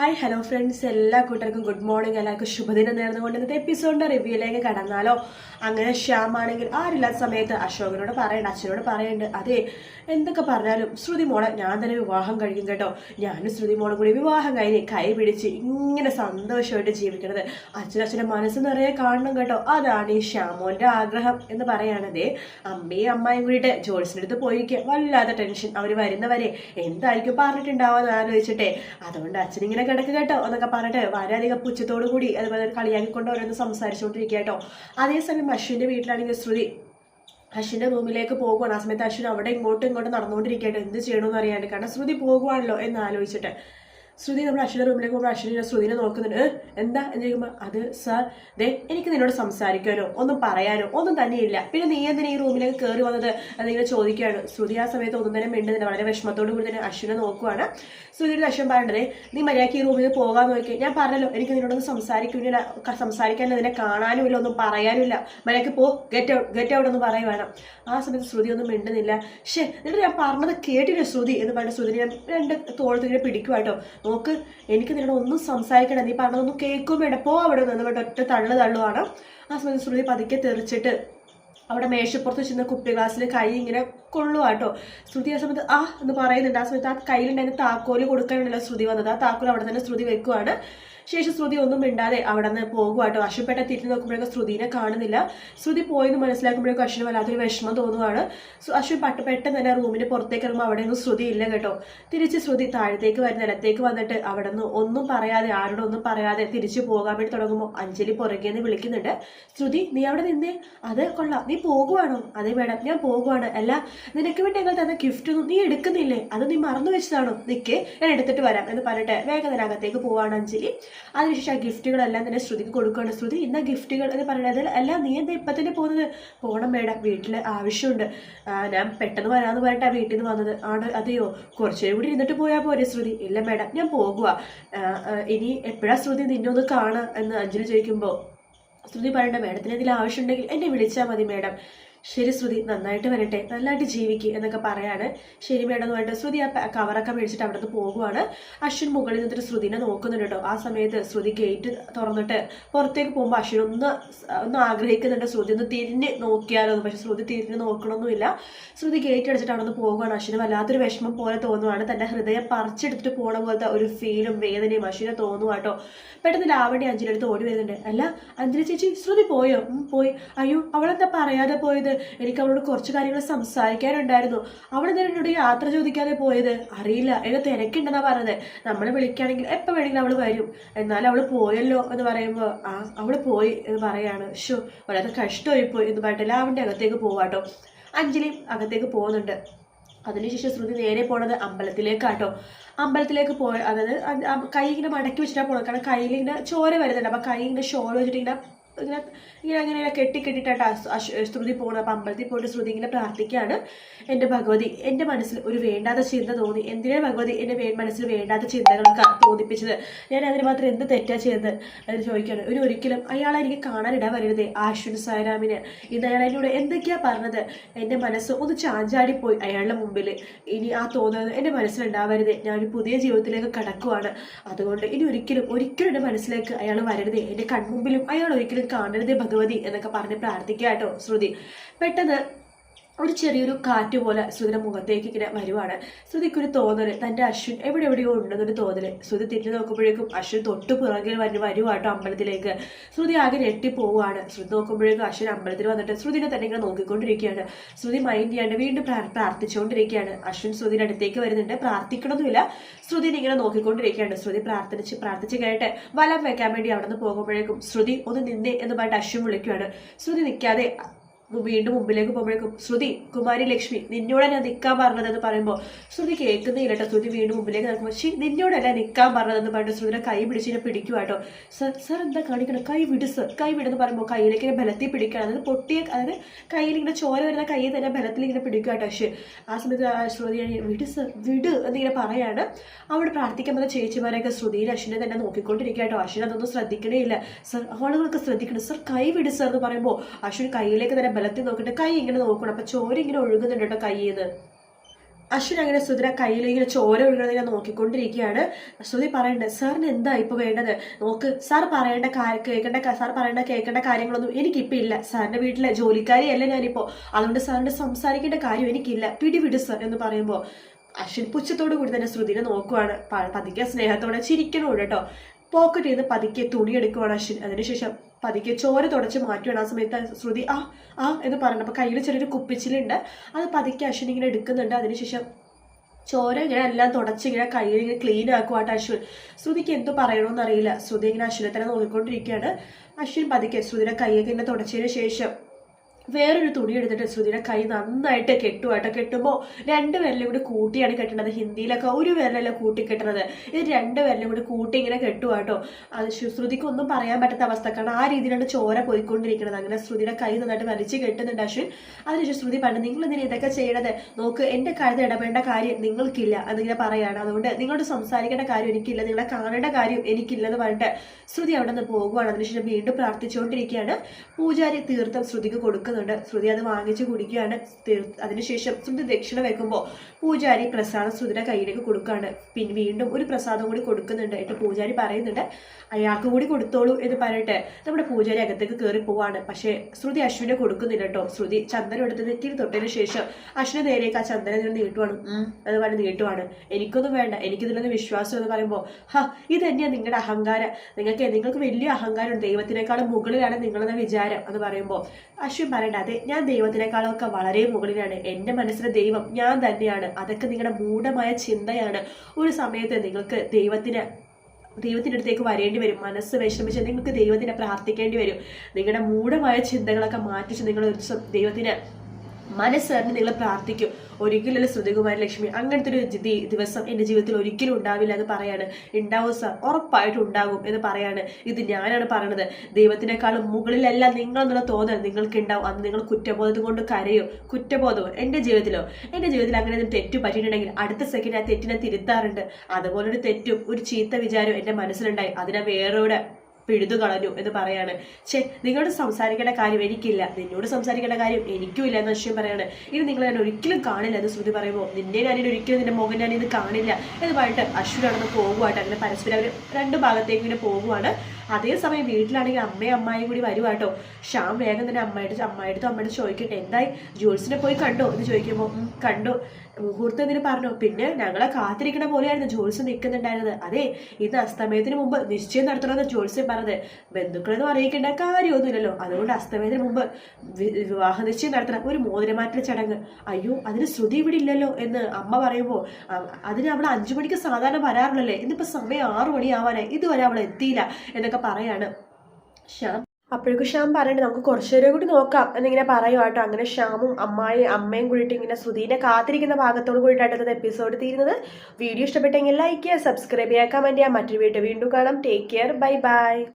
Hi hello friends എല്ലാ കൂട്ടർക്കും good morning എല്ലാവർക്കും ശുഭദിനം നേർന്നുകൊണ്ട് ഇന്നത്തെ എപ്പിസോഡിന്റെ റിവ്യൂയിലേക്ക് കടന്നാലോ. അങ്ങനെ ശ്യാമാണെങ്കിൽ ആരില്ലാത്ത സമയത്ത് അശോകനോട് പറയണ്ട അച്ഛനോട് പറയണ്ട്. അതെ എന്തൊക്കെ പറഞ്ഞാലും ശ്രുതി മോളെ ഞാൻ തന്നെ വിവാഹം കഴിക്കും കേട്ടോ. ഞാനും ശ്രുതി മോളും കൂടി വിവാഹം കഴിഞ്ഞ് കൈ പിടിച്ച് ഇങ്ങനെ സന്തോഷമായിട്ട് ജീവിക്കണത് അച്ഛനച്ഛന്റെ മനസ്സ് നിറയെ കാണണം കേട്ടോ. അതാണ് ഈ ശ്യാമോന്റെ ആഗ്രഹം എന്ന് പറയുകയാണതേ അമ്മയും അമ്മായും കൂടിയിട്ട് ജോലിസിന്റെ അടുത്ത് പോയിരിക്കുക വല്ലാത്ത ടെൻഷൻ അവർ വരുന്നവരെ. എന്തായിരിക്കും പറഞ്ഞിട്ടുണ്ടാവുമെന്ന് ആലോചിച്ചിട്ടേ. അതുകൊണ്ട് അച്ഛൻ ഇങ്ങനെ കിടക്ക് കേട്ടോ എന്നൊക്കെ പറഞ്ഞിട്ട് വളരെയധികം പുച്ഛത്തോടു കൂടി അതുപോലെ കളിയാക്കിക്കൊണ്ട് ഓരോന്ന് സംസാരിച്ചുകൊണ്ടിരിക്കുക കേട്ടോ അതേസമയം അശ്വിന്റെ വീട്ടിലാണെങ്കിൽ ശ്രുതി അശ്വിന്റെ റൂമിലേക്ക് പോകുവാണ്. ആ സമയത്ത് അശ്വിൻ അവിടെ ഇങ്ങോട്ടും ഇങ്ങോട്ടും നടന്നുകൊണ്ടിരിക്കുകയായിട്ട് എന്ത് ചെയ്യണമെന്ന് അറിയാണ്ട്. കാരണം ശ്രുതി പോകുവാണല്ലോ എന്ന് ആലോചിച്ചിട്ട്. ശ്രുതി നമ്മുടെ അശ്വിന്റെ റൂമിലേക്ക് പോകുമ്പോൾ അശ്വിനെ ശ്രുതിനെ നോക്കുന്നുണ്ട്. എന്താ? എന്ന് ചോദിക്കുമ്പോൾ അത് സാർ ദേ എനിക്ക് നിന്നോട് സംസാരിക്കാനോ ഒന്നും പറയാനോ ഒന്നും തന്നെയില്ല. പിന്നെ നീ എന്തിനാ ഈ റൂമിലേക്ക് കയറി വന്നത്? എന്നിങ്ങനെ ചോദിക്കുകയാണ്. ശ്രുതി ആ സമയത്ത് ഒന്നും തന്നെ മിണ്ടുന്നില്ല. വളരെ വിഷമത്തോടു കൂടി തന്നെ അശ്വിനെ നോക്കുവാണ്. ശ്രുതിയുടെ അശ്വൻ പറയേണ്ടത് നീ മര്യാദയ്ക്ക് ഈ റൂമിൽ പോകാൻ നോക്കി ഞാൻ പറഞ്ഞല്ലോ എനിക്ക് നിന്നോടൊന്നും സംസാരിക്കുന്നില്ല. സംസാരിക്കാനും സംസാരിക്കാനില്ല നിന്നെ കാണാനും ഇല്ല ഒന്നും പറയാനും ഇല്ല മര്യാദയ്ക്ക് പോ ഗെറ്റ് ഔട്ട് ഗെറ്റ് ഔട്ട് എന്ന് പറയുവാണ്. ആ സമയത്ത് ശ്രുതി ഒന്നും മിണ്ടുന്നില്ല. ഷേ എന്നിട്ട് ഞാൻ പറഞ്ഞത് കേട്ടില്ല ശ്രുതി? എന്ന് പറഞ്ഞ ശ്രുതി ഞാൻ രണ്ട് തോളത്തിങ്ങനെ പിടിക്കുവാട്ടോ നോക്ക് എനിക്ക് നിന്നോട് ഒന്നും സംസാരിക്കണം നീ പറഞ്ഞതൊന്നും കേൾക്കും വേണ്ട. പോ അവിടെ നിന്ന് വേണ്ട ഒറ്റ തള്ളു തള്ളുവാണ്. ആ സമയത്ത് ശ്രുതി പതുക്കെ തെറിച്ചിട്ട് അവിടെ മേശപ്പുറത്ത് വെച്ചിരുന്ന കുപ്പി ഗ്ലാസ്സിൽ കൈ ഇങ്ങനെ കൊള്ളുക കേട്ടോ ശ്രുതി ആ സമയത്ത് ആ എന്ന് പറയുന്നുണ്ട്. ആ സമയത്ത് ആ കയ്യിലുണ്ടായിരുന്ന താക്കോൽ കൊടുക്കാനുണ്ടല്ലോ ശ്രുതി വന്നത്. ആ താക്കോൽ അവിടെ തന്നെ ശ്രുതി വെക്കുവാണ്. ശേഷം ശ്രുതി ഒന്നും മിണ്ടാതെ അവിടെ നിന്ന് പോകുവാട്ടോ അശ്വപ്പെട്ട തിരിഞ്ഞ് നോക്കുമ്പോഴേക്കും ശ്രുതിനെ കാണുന്നില്ല. ശ്രുതി പോയെന്ന് മനസ്സിലാക്കുമ്പോഴേക്കും അശ്വിന് വല്ലാത്തൊരു വിഷമം തോന്നുവാണ്. സോ അശ്വിൻ പട്ട് പെട്ടെന്ന് തന്നെ റൂമിന് പുറത്തേക്ക് ഇറങ്ങുമ്പോൾ അവിടെ ഒന്നും ശ്രുതി ഇല്ല കേട്ടോ. തിരിച്ച് ശ്രുതി താഴത്തേക്ക് വരുന്ന നിലത്തേക്ക് വന്നിട്ട് അവിടെ നിന്ന് ഒന്നും പറയാതെ ആരോടും ഒന്നും പറയാതെ തിരിച്ചു പോകാൻ വേണ്ടി തുടങ്ങുമ്പോൾ അഞ്ജലി പുറകേന്ന് വിളിക്കുന്നുണ്ട്. ശ്രുതി നീ അവിടെ നിന്നേ? അത് കൊള്ളാം. നീ പോകുവാണോ? അതെ മേഡം ഞാൻ പോകുവാണ്. അല്ല നിനക്ക് വേണ്ടി ഞങ്ങൾ തന്ന ഗിഫ്റ്റ് ഒന്നും നീ എടുക്കുന്നില്ലേ? അത് നീ മറന്നു വെച്ചതാണോ? നിൽക്കേ ഞാൻ എടുത്തിട്ട് വരാം എന്ന് പറഞ്ഞിട്ട് വേഗം അതിനകത്തേക്ക് പോവാണ് അഞ്ജലി. അതിനുശേഷം ആ ഗിഫ്റ്റുകളെല്ലാം തന്നെ ശ്രുതിക്ക് കൊടുക്കുകയാണ്. ശ്രുതി ഇന്ന ഗിഫ്റ്റുകൾ എന്ന് പറയുന്നത് അല്ല നീ എന്താ ഇപ്പം തന്നെ പോകുന്നത്? പോകണം മേഡം വീട്ടിൽ ആവശ്യമുണ്ട്. ഞാൻ പെട്ടെന്ന് വരാമെന്ന് പറഞ്ഞിട്ടാണ് വീട്ടിൽ നിന്ന് വന്നത്. ആണ് അതെയോ? കുറച്ചും കൂടി ഇരുന്നിട്ട് പോയാൽ പോരെ ശ്രുതി. ഇല്ല മേഡം ഞാൻ പോകുക ആ, ആ, ഇനി എപ്പോഴാണ് ശ്രുതി നിന്നെ ഒന്ന് കാണുക എന്ന് അഞ്ജലി ചോദിക്കുമ്പോൾ ശ്രുതി പറയണ്ട മേഡത്തിന് എന്തെങ്കിലും ആവശ്യമുണ്ടെങ്കിൽ എന്നെ വിളിച്ചാൽ മതി മേഡം. ശരി ശ്രുതി നന്നായിട്ട് വരട്ടെ. നന്നായിട്ട് ജീവിക്കുക എന്നൊക്കെ പറയാണ് ശരി മേഡം ശ്രുതി ആ കവറൊക്കെ മേടിച്ചിട്ട് അവിടെ നിന്ന് പോകുവാണ്. അശ്വിൻ മുകളിൽ നിന്നിട്ട് ശ്രുതിനെ നോക്കുന്നുണ്ട് കേട്ടോ. ആ സമയത്ത് ശ്രുതി ഗേറ്റ് തുറന്നിട്ട് പുറത്തേക്ക് പോകുമ്പോൾ അശ്വിൻ ഒന്ന് ഒന്ന് ആഗ്രഹിക്കുന്നുണ്ട് ശ്രുതി ഒന്ന് തിരിഞ്ഞ് നോക്കിയാലോ പക്ഷെ ശ്രുതി തിരിഞ്ഞ് നോക്കണമൊന്നുമില്ല ശ്രുതി ഗേറ്റ് അടിച്ചിട്ട് അവിടെ നിന്ന് പോകുവാണ്. അശ്വിന് വല്ലാത്തൊരു വിഷമം പോലെ തോന്നുവാണ്. തന്റെ ഹൃദയം പറിച്ചെടുത്തിട്ട് പോണ പോലത്തെ ഒരു ഫീലും വേദനയും അശ്വിനെ തോന്നുവാട്ടോ പെട്ടെന്ന് ലാവണി അഞ്ജലി അടുത്ത് ഓടി വരുന്നുണ്ട്. അല്ല അഞ്ജലി ചേച്ചി ശ്രുതി പോയോ? പോയി. അയ്യോ അവളെന്താ പറയാതെ പോയത്? എനിക്ക് അവളോട് കുറച്ച് കാര്യങ്ങൾ സംസാരിക്കാനുണ്ടായിരുന്നു. അവൾ എന്തിനാ എന്നോട് യാത്ര ചോദിക്കാതെ പോയത് അറിയില്ല. എന്നെ തിരക്കുണ്ടെന്നാ പറഞ്ഞത്. നമ്മൾ വിളിക്കുകയാണെങ്കിൽ എപ്പോൾ വേണമെങ്കിലും അവൾ വരും. എന്നാൽ അവൾ പോയല്ലോ എന്ന് പറയുമ്പോൾ ആ അവൾ പോയി എന്ന് പറയാണ്. ഷോ വളരെ കഷ്ടമായി പോയി എന്ന് പറഞ്ഞിട്ട് ലാവിന്റെ അകത്തേക്ക് പോവാട്ടോ. അഞ്ജലിയും അകത്തേക്ക് പോകുന്നുണ്ട്. അതിനുശേഷം ശ്രുതി നേരെ പോണത് അമ്പലത്തിലേക്കാട്ടോ. അമ്പലത്തിലേക്ക് പോയ അതായത് അത് കൈ ഇങ്ങനെ മടക്കി വെച്ചിട്ടാണ് പോണത്. കാരണം കയ്യിൽ ഇങ്ങനെ ചോര വരുന്നുണ്ട്. അപ്പം കൈ ഇങ്ങനെ ഷോൾ വെച്ചിട്ട് ഇങ്ങനെ ഇങ്ങനെ ഇങ്ങനെ അങ്ങനെ ഇങ്ങനെ കെട്ടി കെട്ടിട്ടാണ് ശ്രുതി പോകുന്നത് അപ്പം അമ്പലത്തിൽ പോയിട്ട് ശ്രുതി ഇങ്ങനെ പ്രാർത്ഥിക്കുകയാണ്. എന്റെ ഭഗവതി എന്റെ മനസ്സിൽ ഒരു വേണ്ടാത്ത ചിന്ത തോന്നി. എന്തിനാണ് ഭഗവതി എന്റെ വേ മനസ്സിൽ വേണ്ടാത്ത ചിന്തകളൊക്കെ തോന്നിപ്പിച്ചത്? ഞാൻ അതിന് മാത്രം എന്ത് തെറ്റാ ചെയ്തത്? എന്ന് ചോദിക്കുകയാണ്. ഒരു ഒരിക്കലും അയാളെ എനിക്ക് കാണാനിടാൻ വരരുതേ ആശ്വിൻ സായരാമിന് ഇന്ന് അയാൾ എന്നോട് എന്തൊക്കെയാ പറഞ്ഞത്? എന്റെ മനസ്സ് ഒന്ന് ചാഞ്ചാടിപ്പോയി അയാളുടെ മുമ്പിൽ. ഇനി ആ തോന്നുന്നത് എന്റെ മനസ്സിലുണ്ടാവരുതേ ഞാനൊരു പുതിയ ജീവിതത്തിലേക്ക് കടക്കുവാണ്. അതുകൊണ്ട് ഇനി ഒരിക്കലും ഒരിക്കലും എന്റെ മനസ്സിലേക്ക് അയാൾ വരരുതേ. എന്റെ കൺമുമ്പിലും അയാൾ ഒരിക്കലും കാണരുതേ ഭഗവതി എന്നൊക്കെ പറഞ്ഞ് പ്രാർത്ഥിക്കുക കേട്ടോ ശ്രുതി. പെട്ടെന്ന് ഒരു ചെറിയൊരു കാറ്റ് പോലെ ശ്രുതിയുടെ മുഖത്തേക്ക് ഇങ്ങനെ വരുവാണ്. ശ്രുതിക്കൊരു തോന്നൽ തന്റെ അശ്വിൻ എവിടെ എവിടെയോ ഉണ്ടെന്നൊരു തോന്നൽ. ശ്രുതി തിരിഞ്ഞു നോക്കുമ്പോഴേക്കും അശ്വിൻ തൊട്ട് പുറകിൽ വന്ന് വരുവാട്ടോ അമ്പലത്തിലേക്ക്. ശ്രുതി ആകെ ഞെട്ടിപ്പോവാണ് ശ്രുതി നോക്കുമ്പോഴേക്കും അശ്വിൻ അമ്പലത്തിൽ വന്നിട്ട് ശ്രുതിനെ തന്നെ ഇങ്ങനെ നോക്കിക്കൊണ്ടിരിക്കുകയാണ്. ശ്രുതി മൈൻഡ് ചെയ്യാണ്ട് വീണ്ടും പ്രാർ- പ്രാർത്ഥിച്ചുകൊണ്ടിരിക്കുകയാണ്. അശ്വിൻ ശ്രുതിയുടെ അടുത്തേക്ക് വരുന്നുണ്ട്. പ്രാർത്ഥിക്കണമെന്നില്ല ശ്രുതിനെ ഇങ്ങനെ നോക്കിക്കൊണ്ടിരിക്കുകയാണ്. ശ്രുതി പ്രാർത്ഥിച്ച് പ്രാർത്ഥിച്ച് കഴിഞ്ഞിട്ട് വലം വെക്കാൻ വേണ്ടി അവിടെ നിന്ന് പോകുമ്പോഴേക്കും ശ്രുതി ഒന്ന് നിന്നേ എന്ന് പറഞ്ഞിട്ട് അശ്വിൻ വിളിക്കുകയാണ് ശ്രുതി നിൽക്കാതെ വീണ്ടും മുമ്പിലേക്ക് പോകുമ്പോഴേക്കും ശ്രുതി കുമാരി ലക്ഷ്മി നിന്നോടെ ഞാൻ നിൽക്കാൻ പറഞ്ഞതെന്ന് പറയുമ്പോൾ ശ്രുതി കേൾക്കുന്നില്ല കേട്ടോ ശ്രുതി വീണ്ടും മുമ്പിലേക്ക് നടക്കുമ്പോൾ ശരി നിന്നോടല്ല നിൽക്കാൻ പറഞ്ഞതെന്ന് പറഞ്ഞിട്ട് ശ്രുതിയുടെ കൈ പിടിച്ച് ഇങ്ങനെ പിടിക്കുക കേട്ടോ സർ സർ എന്താ കാണിക്കണം? കൈ വിട് കൈ വിടുന്ന് പറയുമ്പോൾ കയ്യിലേക്ക് ഇങ്ങനെ ബലത്തിൽ പിടിക്കുകയാണ്. അതായത് പൊട്ടിയ അതായത് കയ്യിൽ ഇങ്ങനെ ചോര വരുന്ന കൈ തന്നെ ബലത്തിൽ ഇങ്ങനെ പിടിക്കുക കേട്ടോ പക്ഷേ ആ സമയത്ത് ശ്രുതി വിട് വിട് എന്നിങ്ങനെ പറയാണ്. അവിടെ പ്രാർത്ഥിക്കാൻ വന്ന ചേച്ചിമാരൊക്കെ ശ്രുതിയിൽ അശ്വിനെ തന്നെ നോക്കിക്കൊണ്ടിരിക്കുക കേട്ടോ അശ്വിൻ അതൊന്നും ശ്രദ്ധിക്കണേ ഇല്ല. സർ ആളുകളൊക്കെ ശ്രദ്ധിക്കണം. സർ കൈ വിട് സർ എന്ന് പറയുമ്പോൾ അശ്വിൻ കയ്യിലേക്ക് തന്നെ ബലത്തിൽ നോക്കിയിട്ട് കൈ ഇങ്ങനെ നോക്കണം. അപ്പൊ ചോര ഇങ്ങനെ ഒഴുകുന്നുണ്ട് കേട്ടോ കൈയിൽ നിന്ന് അശ്വിൻ അങ്ങനെ സുധിര കയ്യിൽ ഇങ്ങനെ ചോര ഒഴുകുന്നത് ഇങ്ങനെ നോക്കിക്കൊണ്ടിരിക്കുകയാണ്. സുധി പറയണ്ടേ സാറിന് എന്താ ഇപ്പൊ വേണ്ടത്? നോക്ക് സാർ പറയേണ്ട കേൾക്കേണ്ട സാർ പറയേണ്ട കേൾക്കേണ്ട കാര്യങ്ങളൊന്നും എനിക്കിപ്പോ ഇല്ല. സാറിന്റെ വീട്ടിലെ ജോലിക്കാരിയല്ല ഞാനിപ്പോ. അതുകൊണ്ട് സാറിന്റെ സംസാരിക്കേണ്ട കാര്യം എനിക്കില്ല. പിടിവിട് സർ എന്ന് പറയുമ്പോൾ അശ്വിൻ പുച്ഛത്തോടു കൂടി തന്നെ ശ്രുതിനെ നോക്കുവാണ്. പതുക്കെ സ്നേഹത്തോടെ ചിരിക്കണോ കേട്ടോ. പോക്കറ്റിൽ നിന്ന് പതുക്കെ തുണി എടുക്കുവാണ് അശ്വിൻ. അതിനുശേഷം പതുക്കെ ചോര തുടച്ച് മാറ്റുകയാണ് ആ സമയത്ത് ശ്രുതി ആ ആ എന്ന് പറഞ്ഞു അപ്പൊ കയ്യിൽ ചെറിയൊരു കുപ്പിച്ചിലുണ്ട്. അത് പതുക്കെ അശ്വിൻ ഇങ്ങനെ എടുക്കുന്നുണ്ട്. അതിനുശേഷം ചോര ഇങ്ങനെ എല്ലാം തുടച്ച് ഇങ്ങനെ കയ്യിൽ ഇങ്ങനെ ക്ലീൻ ആക്കുവാട്ട് അശ്വിൻ. ശ്രുതിക്ക് എന്ത് പറയണമെന്നറിയില്ല ശ്രുതി ഇങ്ങനെ അശ്വിനെ തന്നെ നോക്കിക്കൊണ്ടിരിക്കുകയാണ്. അശ്വിൻ പതുക്കെ ശ്രുതിയുടെ കൈയൊക്കെ ഇങ്ങനെ തുടച്ചതിന് ശേഷം വേറൊരു തുണി എടുത്തിട്ട് ശ്രുതിയുടെ കൈ നന്നായിട്ട് കെട്ടുമായിട്ട് കെട്ടുമ്പോൾ രണ്ട് വിരലും കൂടി കൂട്ടിയാണ് കെട്ടണത് ഹിന്ദിയിലൊക്കെ. ഒരു വിരലല്ല കൂട്ടി കെട്ടണത് ഇത് രണ്ട് വിരലും കൂടി കൂട്ടി ഇങ്ങനെ കെട്ടുവാട്ടോ അത് ശ്രു- ശ്രുതിക്ക് ഒന്നും പറയാൻ പറ്റാത്ത അവസ്ഥ. കാരണം ആ രീതിയിലാണ് ചോര പോയിക്കൊണ്ടിരിക്കുന്നത്. അങ്ങനെ ശ്രുതിയുടെ കൈ നന്നായിട്ട് വലിച്ചു കെട്ടുന്നുണ്ട് അശ്വിൻ. അതിനുശേഷം ശ്രുതി പറഞ്ഞു നിങ്ങൾ എന്തിനാ ഇതൊക്കെ ചെയ്യണത്? നോക്ക് എന്റെ കഴുത ഇടപെടേണ്ട കാര്യം നിങ്ങൾക്കില്ല. എന്നിങ്ങനെ പറയാണ്. അതുകൊണ്ട് നിങ്ങളോട് സംസാരിക്കേണ്ട കാര്യം എനിക്കില്ല. നിങ്ങളെ കാണേണ്ട കാര്യം എനിക്കില്ല എന്ന് പറഞ്ഞിട്ട് ശ്രുതി അവിടെ നിന്ന് പോകുവാണ്. അതിനുശേഷം വീണ്ടും പ്രാർത്ഥിച്ചുകൊണ്ടിരിക്കുകയാണ്. പൂജാരി തീർത്ഥം ശ്രുതിക്ക് കൊടുക്കുന്നുണ്ട്. ശ്രുതി അത് വാങ്ങിച്ച് കുടിക്കുകയാണ്. അതിനുശേഷം ശ്രുതി ദക്ഷിണ വെക്കുമ്പോൾ പൂജാരി പ്രസാദം ശ്രുതിയുടെ കയ്യിലേക്ക് കൊടുക്കുകയാണ് പിന്നെ വീണ്ടും ഒരു പ്രസാദം കൂടി കൊടുക്കുന്നുണ്ട് എന്നിട്ട് പൂജാരി പറയുന്നുണ്ട് അയാൾക്ക് കൂടി കൊടുത്തോളൂ എന്ന് പറഞ്ഞിട്ട് നമ്മുടെ പൂജാരി അകത്തേക്ക് കയറി പോവാണ്. പക്ഷേ ശ്രുതി അശ്വിനെ കൊടുക്കുന്നില്ല കേട്ടോ. ശ്രുതി ചന്ദനം എടുത്ത് നെറ്റിയിൽ തൊട്ടതിന് ശേഷം അശ്വിനെ നേരേക്ക് ആ ചന്ദനം നിന്ന് നീട്ടുവാണ്. അത് പറഞ്ഞ് നീട്ടുവാണ്. എനിക്കൊന്നും വേണ്ട. എനിക്കിതിലൊന്നും വിശ്വാസം എന്ന് പറയുമ്പോൾ ഹ ഇത് തന്നെയാണ് നിങ്ങളുടെ അഹങ്കാരം. നിങ്ങൾക്ക് നിങ്ങൾക്ക് വലിയ അഹങ്കാരം ദൈവത്തിനേക്കാളും മുകളിലാണ് നിങ്ങളെന്ന വിചാരം എന്ന് പറയുമ്പോൾ അശ്വിൻ പറയണ്ട. അതെ ഞാൻ ദൈവത്തിനേക്കാളൊക്കെ വളരെ മുകളിലാണ്. എന്റെ മനസ്സിലെ ദൈവം ഞാൻ തന്നെയാണ്. അതൊക്കെ നിങ്ങളുടെ മൂഢമായ ചിന്തയാണ്. ഒരു സമയത്ത് നിങ്ങൾക്ക് ദൈവത്തിന് ദൈവത്തിന്റെ അടുത്തേക്ക് വരേണ്ടി വരും. മനസ്സ് വിഷമിച്ച് നിങ്ങൾക്ക് ദൈവത്തിനെ പ്രാർത്ഥിക്കേണ്ടി വരും. നിങ്ങളുടെ മൂഢമായ ചിന്തകളൊക്കെ മാറ്റിച്ച് നിങ്ങൾ ഒരു ദൈവത്തിന് മനസ്സറിഞ്ഞ് നിങ്ങൾ പ്രാർത്ഥിക്കും. ഒരിക്കലും ശ്രുതികുമാരി ലക്ഷ്മി അങ്ങനത്തെ ഒരു ദിവസം എന്റെ ജീവിതത്തിൽ ഒരിക്കലും ഉണ്ടാവില്ല എന്ന് പറയാണ്. ഉണ്ടാവും സാർ ഉറപ്പായിട്ടും ഉണ്ടാകും എന്ന് പറയാണ്. ഇത് ഞാനാണ് പറയണത്. ദൈവത്തിനേക്കാളും മുകളിലല്ല നിങ്ങൾ എന്നുള്ള തോന്നൽ നിങ്ങൾക്ക് ഉണ്ടാവും അന്ന് നിങ്ങൾ കുറ്റബോധം കൊണ്ട് കരയോ കുറ്റബോധമോ എന്റെ ജീവിതത്തിലോ? എന്റെ ജീവിതത്തിൽ അങ്ങനെ ഒരു തെറ്റ് പറ്റിയിട്ടുണ്ടെങ്കിൽ അടുത്ത സെക്കൻഡ് ആ തെറ്റിനെ തിരുത്താറുണ്ട്. അതുപോലൊരു തെറ്റും ഒരു ചീത്ത വിചാരവും എന്റെ മനസ്സിലുണ്ടായി. അതിനെ വേറോടെ പിഴുതു കളഞ്ഞു എന്ന് പറയാണ്. ഛേ നിങ്ങളോട് സംസാരിക്കേണ്ട കാര്യം എനിക്കില്ല. നിന്നോട് സംസാരിക്കേണ്ട കാര്യം എനിക്കും ഇല്ല എന്ന് അശ്വൻ പറയാണ്. ഇത് നിങ്ങൾ ഞാൻ ഒരിക്കലും കാണില്ല എന്ന് ശ്രുതി പറയുമ്പോൾ നിന്നെ ഞാൻ ഒരിക്കലും നിന്റെ മുഖം ഞാൻ ഇത് കാണില്ല. എന്ന് പറഞ്ഞിട്ട് അശ്വിനാണെന്ന് പോകുവായിട്ട് അങ്ങനെ പരസ്പരം അവർ രണ്ട് ഭാഗത്തേക്ക് ഇങ്ങനെ പോകുവാണ്. അതേസമയം വീട്ടിലാണെങ്കിൽ അമ്മയും അമ്മായും കൂടി വരുവാട്ടോ. ഷ്യാം വേഗം തന്നെ അമ്മയുടെ അമ്മയുടെ അമ്മയുടെ ചോദിക്കട്ടെ എന്തായി? ജോൾസിനെ പോയി കണ്ടോ? എന്ന് ചോദിക്കുമ്പോൾ "ഉം, കണ്ടു. മുഹൂർത്തം എന്തിനു പറഞ്ഞു. പിന്നെ ഞങ്ങളെ കാത്തിരിക്കണ പോലെയായിരുന്നു ജോൾസ് നിൽക്കുന്നുണ്ടായിരുന്നത്. അതെ ഇന്ന് അസ്തമയത്തിന് മുമ്പ് നിശ്ചയം നടത്തണമെന്ന് ജോൾസ്യം പറഞ്ഞത്. ബന്ധുക്കളെന്ന് അറിയിക്കേണ്ട കാര്യമൊന്നുമില്ലല്ലോ. അതുകൊണ്ട് അസ്തമയത്തിന് മുമ്പ് വിവാഹ നിശ്ചയം നടത്തണം. ഒരു മോതിരമാറ്റൽ ചടങ്ങ്. അയ്യോ അതിന് ശ്രുതി ഇവിടെ ഇല്ലല്ലോ എന്ന് അമ്മ പറയുമ്പോൾ അതിന് അവൾ അഞ്ചു മണിക്ക് സാധാരണ വരാറുള്ളല്ലേ ഇന്നിപ്പോൾ സമയം ആറു മണിയാവാനായി. ഇതുവരെ അവൾ എത്തിയില്ല. എന്നൊക്കെ പറയാണ്. ശ്യാം. അപ്പോഴേക്കും ശ്യാം പറയണ്ടേ നമുക്ക് കുറച്ചു നേരം കൂടി നോക്കാം എന്നിങ്ങനെ പറയുവാട്ടോ അങ്ങനെ ശ്യാമും അമ്മായി അമ്മയും കൂടിയിട്ട് ഇങ്ങനെ ശ്രുതിനെ കാത്തിരിക്കുന്ന ഭാഗത്തോട് കൂടിയിട്ടാണ് എപ്പിസോഡ് തീരുന്നത്. വീഡിയോ ഇഷ്ടപ്പെട്ടെങ്കിൽ ലൈക്ക് ചെയ്യുക സബ്സ്ക്രൈബ് ചെയ്യുക കമന്റ് ചെയ്യുക. മറ്റൊരു വീഡിയോ വീണ്ടും കാണാം. Take care bye bye